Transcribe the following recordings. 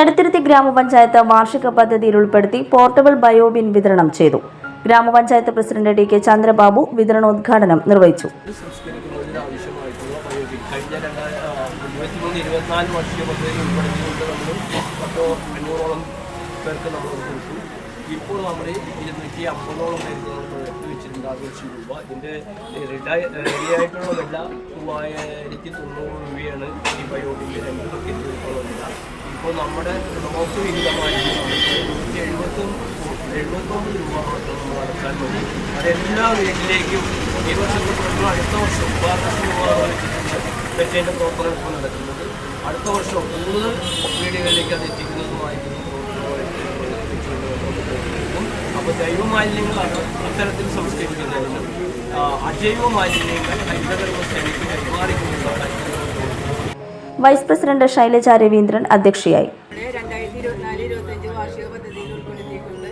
എടത്തിരുത്തി ഗ്രാമപഞ്ചായത്ത് വാർഷിക പദ്ധതിയിൽ ഉൾപ്പെടുത്തി പോർട്ടബിൾ ബയോബിൻ വിതരണം ചെയ്തു. ഗ്രാമപഞ്ചായത്ത് പ്രസിഡന്റ് ടി കെ ചന്ദ്രബാബു വിതരണോദ്ഘാടനം നിർവഹിച്ചു. ഇപ്പോൾ നമ്മൾ ഇരുന്നൂറ്റി അമ്പതോളം പേർക്ക് നമ്മൾ പ്രൊജക്ട് ലക്ഷം രൂപ ഇതിന്റെ റെഡിയായിട്ടുള്ള വില മൂവായിരത്തി തൊണ്ണൂറ് രൂപയാണ് ഈ ബയോട്ടിന്റെ രണ്ട് ബക്കറ്റ് രൂപയുള്ള ഇപ്പോൾ നമ്മുടെ നമുക്ക് വിഹിതമായിട്ട് നമുക്ക് നൂറ്റി എഴുപത്തൊന്ന് എഴുപത്തൊമ്പത് രൂപ മാത്രം നമ്മൾ അടച്ചാൽ മതി. അതെല്ലാ വീട്ടിലേക്കും ഈ വർഷത്തെ പ്രശ്നം അടുത്ത വർഷം ഉപഹാരലക്ഷ്മി ഉപഹാരം വെച്ചിട്ടുണ്ട് പ്രവർത്തനം നടക്കുന്നത്. അടുത്ത വർഷം കൂടുതൽ വീടുകളിലേക്ക് അത് എത്തിക്കുന്നതുമായിട്ട് ജൈവ മാലിന്യങ്ങളാണ് അത്തരത്തിൽ സംസ്കരിക്കുന്നതിനും അജൈവ മാലിന്യങ്ങൾ ഹരിതകർമ്മ സേനയ്ക്ക് കൈമാറിക്കൊണ്ട് വൈസ് പ്രസിഡന്റ് ശൈലജ രവീന്ദ്രൻ അധ്യക്ഷയായി. രണ്ടായിരത്തി ഇരുപത്തിനാല് ഇരുപത്തഞ്ച് വാർഷിക പദ്ധതിയിൽ ഉൾപ്പെടുത്തിയിട്ടുണ്ട്.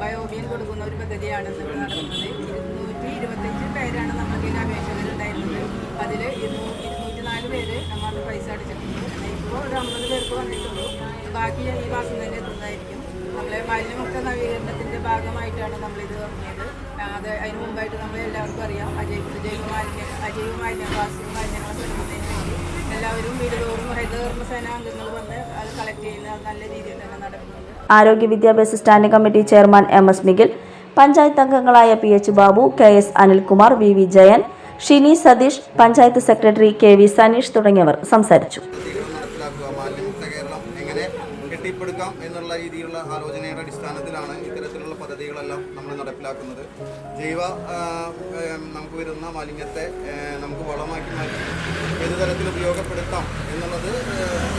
ബയോബിയൻ കൊടുക്കുന്ന ഒരു പദ്ധതിയാണ് നടക്കുന്നത് ഇരുന്നൂറ്റി ഇരുപത്തഞ്ച് പേരാണ് നമുക്ക് ഇതിന് അപേക്ഷകരുണ്ടായിരുന്നത്. അതിൽ ഇരുന്നൂറ്റി നാല് പേര് നമ്മൾ പൈസ അടിച്ചിട്ടുണ്ട്. ഇപ്പോൾ ഒരു അമ്പത് പേർക്ക് വന്നിട്ടുള്ളൂ. ബാക്കി ഈ മാസം തന്നെ എത്തുന്നതായിരിക്കും. നമ്മളെ മാലിന്യമുക്ത നവീകരണത്തിന്റെ ഭാഗമായിട്ടാണ് നമ്മളിത് തുടങ്ങിയത് അത് അതിന് മുമ്പായിട്ട് നമ്മൾ എല്ലാവർക്കും അറിയാം. അജൈവ ജൈവ മാലിന്യ അജൈവ മാലിന്യ പ്ലാസ്റ്റിക് മാലിന്യങ്ങളെ തുടങ്ങുന്നതിന് വേണ്ടി എല്ലാവരും വീടുതോറും ഹരിതകർമ്മസേന ഹരിതകർമ്മ സേന അംഗങ്ങൾ വന്ന് അത് കളക്ട് ചെയ്യുന്ന നല്ല രീതിയിൽ തന്നെ നടക്കുന്നുണ്ട്. ആരോഗ്യ വിദ്യാഭ്യാസ standing committee chairman M S Migil panchayat അംഗങ്ങളായ P H Babu K S Anilkumar V V Jayan Shini Satheesh panchayat secretary K V Saneesh തുടങ്ങിയവർ സംസാരിച്ചു. കെട്ടിപ്പടുക്കാം എന്നുള്ള രീതിയിലുള്ള ആലോചനയുടെ അടിസ്ഥാനത്തിലാണ് ഇത്തരത്തിലുള്ള പദ്ധതികളെല്ലാം നമ്മൾ നടപ്പിലാക്കുന്നത്. ജൈവ നമുക്ക് വരുന്ന മാലിന്യത്തെ നമുക്ക് വളമാക്കി മാറ്റി ഏത് തരത്തിൽ ഉപയോഗപ്പെടുത്താം എന്നുള്ളത്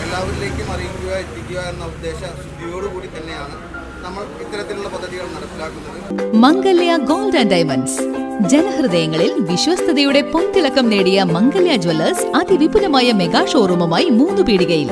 എല്ലാവരിലേക്കും അറിയിക്കുക എത്തിക്കുക എന്ന ഉദ്ദേശ ശുദ്ധിയോടുകൂടി തന്നെയാണ് നമ്മൾ ഇത്തരത്തിലുള്ള പദ്ധതികൾ നടപ്പിലാക്കുന്നത്. Mangalya gold and diamonds. ജനഹൃദയങ്ങളിൽ വിശ്വസ്തയുടെ പൊൻതിളക്കം നേടിയ മംഗല്യ ജ്വല്ലേഴ്സ് അതിവിപുലമായ മെഗാ ഷോറൂമുമായി മൂന്ന് പീടികയിൽ